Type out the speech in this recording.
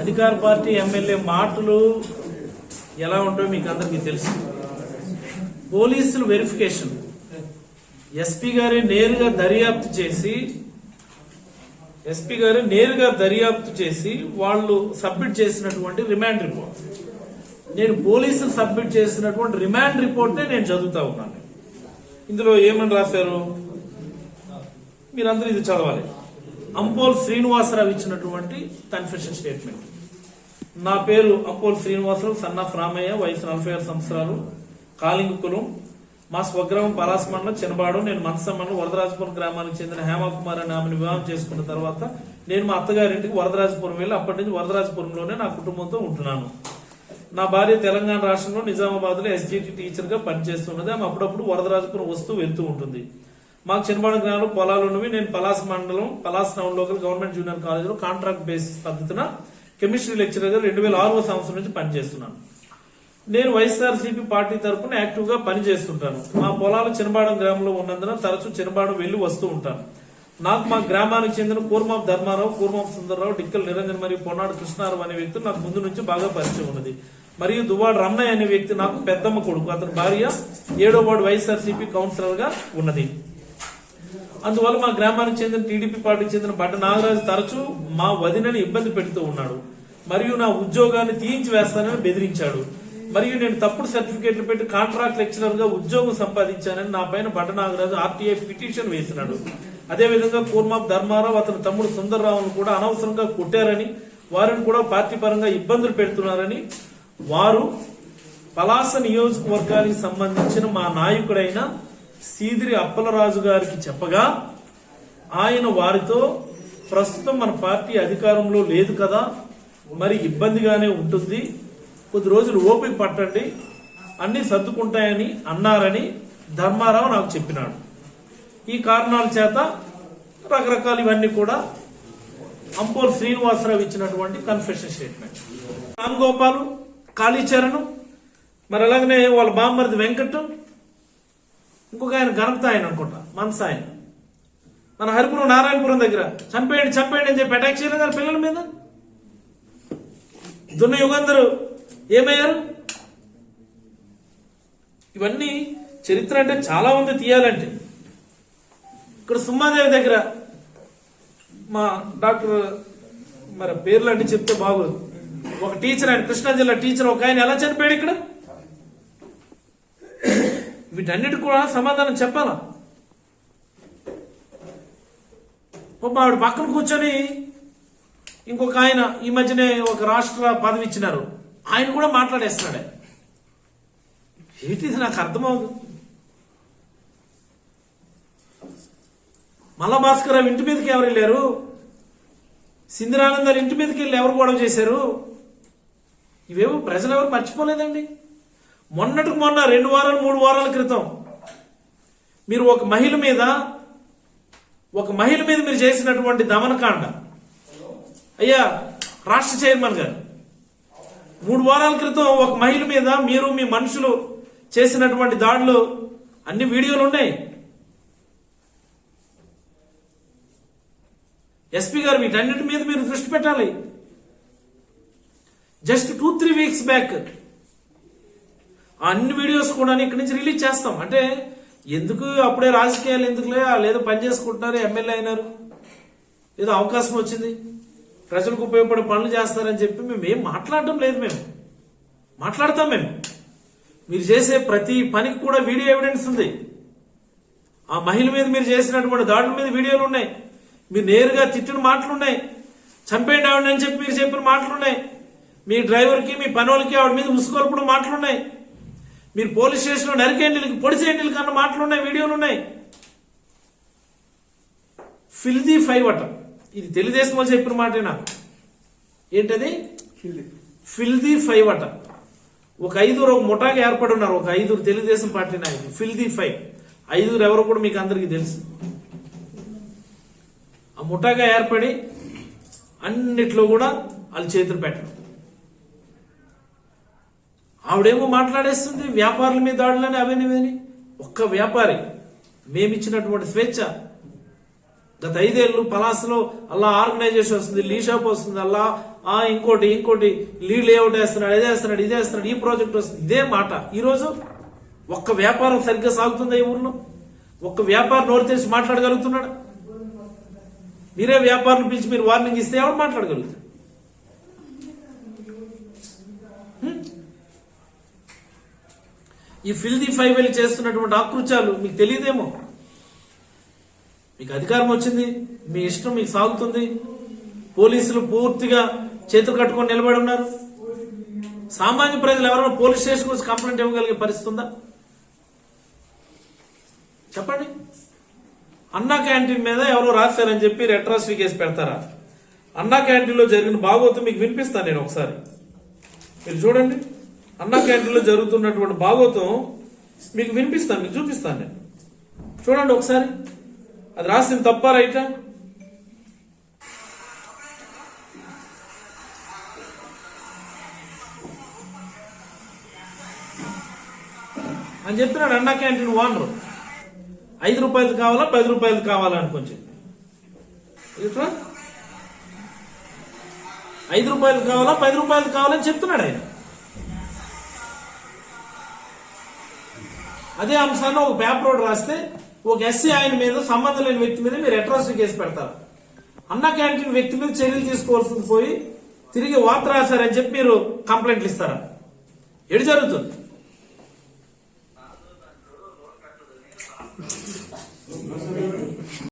అధికార party MLA మాటలు ఎలా ఉంటాయో మీకు అందరికీ తెలుసు. పోలీసులు వెరిఫికేషన్ ఎస్పీ గారే నేరుగా దర్యాప్తు చేసి ఎస్పీ గారు నేరుగా దర్యాప్తు చేసి వాళ్ళు సబ్మిట్ చేసినటువంటి రిమాండ్ రిపోర్ట్. నేను పోలీసులు సబ్మిట్ చేసినటువంటి రిమాండ్ రిపోర్ట్నే నేను చదువుతా ఉన్నాను. ఇందులో ఏమని రాశారు? మీరందరూ ఇది చదవాలి. అంపోల్ శ్రీనివాసరావు ఇచ్చినటువంటి కన్ఫెషన్ స్టేట్మెంట్ నా పేరు అంపోల్ శ్రీనివాసరావు సన్న రామయ్య వయసు నలభై ఆరు సంవత్సరాలు. కాలింగు కులం. మా స్వగ్రామం పలాస మండలం చిన్నబాడు నేను మనస మండలం వరదరాజపురం గ్రామానికి చెందిన హేమకుమార్ అనే ఆమెను వివాహం చేసుకున్న తర్వాత నేను మా అత్తగారింటికి వరదరాజపురం వెళ్ళి అప్పటి నుంచి వరదరాజపురంలోనే నా కుటుంబంతో ఉంటున్నాను. నా భార్య తెలంగాణ రాష్ట్రంలో నిజామాబాద్లో ఎస్జిటి టీచర్గా పనిచేస్తున్నది. ఆమె అప్పుడప్పుడు వరదరాజపురం వస్తూ వెళ్తూ ఉంటుంది. మాకు చిన్నపాడు గ్రామంలో పొలాలు ఉన్నవి. నేను పలాస్ మండలం Palasa town local government junior కాలేజీలో కాంట్రాక్ట్ బేసిస్ పద్ధతిన కెమిస్ట్రీ లెక్చరర్గా రెండు వేల ఆరవ సంవత్సరం నుంచి పనిచేస్తున్నాను. నేను వైఎస్ఆర్సీపీ పార్టీ తరఫున యాక్టివ్గా పనిచేస్తుంటాను. మా పొలాలు చిన్నబాడం గ్రామంలో ఉన్నందున తరచూ చిన్నబాడం వెళ్ళి వస్తూ ఉంటాను. నాకు మా గ్రామానికి చెందిన కూర్మాపు ధర్మారావు కూర్మాపు సుందరరావు డిక్కల్ నిరంజన్ మరియు పొన్నాడు కృష్ణారావు అనే వ్యక్తి నాకు ముందు నుంచి బాగా పరిచయం ఉన్నది. మరియు దువ్వాడు రమణయ్య అనే వ్యక్తి నాకు పెద్దమ్మ కొడుకు. అతని భార్య ఏడో వార్డు వైఎస్ఆర్సీపీ కౌన్సిలర్గా ఉన్నది. అందువల్ల మా గ్రామానికి చెందిన టీడీపీ పార్టీకి చెందిన బట్ట నాగరాజు తరచూ మా వదినని ఇబ్బంది పెడుతూ ఉన్నాడు. మరియు నా ఉద్యోగాన్ని తీయించి వేస్తానని బెదిరించాడు. మరియు నేను తప్పుడు సర్టిఫికేట్లు పెట్టి కాంట్రాక్ట్ లెక్చరర్గా ఉద్యోగం సంపాదించానని నా పైన బట్ట నాగరాజు ఆర్టీఐ పిటిషన్ వేసినాడు. అదేవిధంగా కూర్మాప్ ధర్మారావు అతని తమ్ముడు సుందర్రావును కూడా అనవసరంగా కొట్టారని వారిని కూడా పార్టీ పరంగా ఇబ్బందులు పెడుతున్నారని వారు పలాస నియోజకవర్గానికి సంబంధించిన మా నాయకుడైన సీదిరి అప్పలరాజు గారికి చెప్పగా ఆయన వారితో ప్రస్తుతం మన పార్టీ అధికారంలో లేదు కదా మరి ఇబ్బందిగానే ఉంటుంది. కొద్ది రోజులు ఓపిక పట్టండి. అన్నీ సర్దుకుంటాయని అన్నారని ధర్మారావు నాకు చెప్పినాడు. ఈ కారణాల చేత రకరకాల ఇవన్నీ కూడా అంపోల్ శ్రీనివాసరావు ఇచ్చినటువంటి కన్ఫెషన్ స్టేట్మెంట్ రామ్ గోపాలు కాళీచరణ్ మరి అలాగనే వాళ్ళ బామ్మరిది వెంకట్ ఇంకొక ఆయన గణపతి ఆయన అనుకుంటా మనస ఆయన మన హరిపురం నారాయణపురం దగ్గర. చంపేయండి చంపేయండి అని చెప్పి అటాక్ చేయలేదు పిల్లల మీద? దున్న యుగంధరు ఏమయ్యారు? ఇవన్నీ చరిత్ర అంటే చాలా ఉంది తీయాలంటే. ఇక్కడ సుమ్మాదేవి దగ్గర మా డాక్టర్ మరి పేర్లు అంటే చెప్తే బాగోదు. ఒక టీచర్ ఆయన కృష్ణా జిల్లా టీచర్ ఒక ఆయన ఎలా చనిపోయాడు ఇక్కడ? వీటన్నిటి కూడా సమాధానం చెప్పాలా? ఆవిడ పక్కన కూర్చొని ఇంకొక ఆయన ఈ మధ్యనే ఒక రాష్ట్ర పదవి ఇచ్చినారు. ఆయన కూడా మాట్లాడేస్తున్నాడే. ఏంటిది నాకు అర్థమవుదు. మల్ల భాస్కర్ రావు ఇంటి మీదకి ఎవరు వెళ్ళారు? సింధురానందర్ ఇంటి మీదకి వెళ్ళి ఎవరు గొడవ చేశారు? ఇవేమో ప్రజలు ఎవరు మర్చిపోలేదండి? మొన్నటికి మొన్న రెండు వారాలు మూడు వారాల క్రితం మీరు ఒక మహిళ మీద ఒక మహిళ మీద మీరు చేసినటువంటి దమనకాండ. అయ్యా రాష్ట్ర చైర్మన్ గారు మూడు వారాల క్రితం ఒక మహిళ మీద మీరు మీ మనుషులు చేసినటువంటి దాడులు అన్ని వీడియోలు ఉన్నాయి. ఎస్పీ గారు వీటన్నిటి మీద మీరు దృష్టి పెట్టాలి. Just two three weeks back అన్ని వీడియోస్ కూడా ఇక్కడి నుంచి రిలీజ్ చేస్తాం. అంటే ఎందుకు అప్పుడే రాజకీయాలు ఎందుకులే? వాళ్ళు పని చేసుకుంటున్నారు ఎమ్మెల్యే అయినారు. ఏదో అవకాశం వచ్చింది. ప్రజలకు ఉపయోగపడే పనులు చేస్తారని చెప్పి మేము ఏం మాట్లాడటం లేదు మేము. మాట్లాడతాం మేము. మీరు చేసే ప్రతి పనికి కూడా వీడియో ఎవిడెన్స్ ఉంది. ఆ మహిళ మీద మీరు చేసినటువంటి దాడుల మీద వీడియోలు ఉన్నాయి. మీరు నేరుగా తిట్టిన మాటలు ఉన్నాయి. చంపేయండి ఆవిడ అని చెప్పి మీరు చెప్పిన మాటలు ఉన్నాయి. మీ డ్రైవర్కి మీ పని వాళ్ళకి ఆవిడ మీద ఉసుకోల్పడం మాటలు ఉన్నాయి. మీరు పోలీస్ స్టేషన్లో నరికేండిలకి పొడిసేండిలకి అన్న మాటలు ఉన్నాయి వీడియోలు ఉన్నాయి. ఫిల్దీ ఫైవ్ అట. ఇది తెలుగుదేశం వాళ్ళు చెప్పిన మాటే నాకు. ఏంటది? ఫిల్దీ. ఫైవ్ అట. ఒక ఐదుగురు ఒక ముఠాగా ఏర్పడి ఉన్నారు ఒక ఐదుగురు తెలుగుదేశం పార్టీ నాయకులు. Fifty five. ఐదుగురు ఎవరు కూడా మీకు అందరికీ తెలుసు. ఆ ముఠాగా ఏర్పడి అన్నిట్లో కూడా వాళ్ళ చేతులు పెట్టడం. ఆవిడేమో మాట్లాడేస్తుంది వ్యాపారుల మీద దాడులని అవన్నీ ఇవన్నీ ఒక్క వ్యాపారి మేమిచ్చినటువంటి స్వేచ్ఛ. గత ఐదేళ్ళు పలాసలో అలా ఆర్గనైజేషన్ వస్తుంది లీ షాప్ వస్తుంది అలా ఆ ఇంకోటి ఇంకోటి లీడ్ లేఅవుట్ వేస్తున్నాడు ఇదే వేస్తున్నాడు ఇదే వేస్తున్నాడు ఈ ప్రాజెక్ట్ వస్తుంది. ఇదే మాట. ఈరోజు ఒక్క వ్యాపారం సరిగ్గా సాగుతుందా ఈ ఊర్లో? ఒక్క వ్యాపారం నోరు తెరిచి మాట్లాడగలుగుతున్నాడు? మీరే వ్యాపారం పిలిచి మీరు వార్నింగ్ ఇస్తే ఎవరు మాట్లాడగలుగుతారు ఈ ఫిల్దీ ఫైవ్ వెళ్ళి చేస్తున్నటువంటి ఆకృత్యాలు మీకు తెలియదేమో? మీకు అధికారం వచ్చింది మీ ఇష్టం మీకు సాగుతుంది. పోలీసులు పూర్తిగా చేతులు కట్టుకొని నిలబడి ఉన్నారు. సామాన్య ప్రజలు ఎవరైనా పోలీస్ స్టేషన్ గురించి కంప్లైంట్ ఇవ్వగలిగే పరిస్థితి ఉందా? చెప్పండి. అన్నా క్యాంటీన్ మీద ఎవరో రాశారని చెప్పి రెట్రాసిటీ కేసు పెడతారా? అన్నా క్యాంటీన్లో జరిగిన బాగోతు మీకు వినిపిస్తాను నేను ఒకసారి. మీరు చూడండి. అన్నా క్యాంటీన్లో జరుగుతున్నటువంటి బాగోతం మీకు వినిపిస్తాను మీకు చూపిస్తాను నేను. చూడండి ఒకసారి. అది రాసింది తప్ప రైటా? అని చెప్తున్నాడు అన్నా క్యాంటీన్ ఓనరు. ఐదు రూపాయలు కావాలా పది రూపాయలు కావాలా అని ఇట్లా ఐదు రూపాయలు కావాలా పది రూపాయలు కావాలని చెప్తున్నాడు ఆయన. అదే అంశాన్ని ఒక పేపర్ రోడ్ రాస్తే ఒక ఎస్సీ ఆయన మీద సంబంధం లేని వ్యక్తి మీద మీరు అట్రాసిటీ కేసు పెడతారు. అన్న క్యాంటీన్ వ్యక్తి మీద చర్యలు తీసుకోవాల్సింది పోయి తిరిగి వార్త రాశారని చెప్పి మీరు కంప్లైంట్లు ఇస్తారా? ఎడు జరుగుతుంది.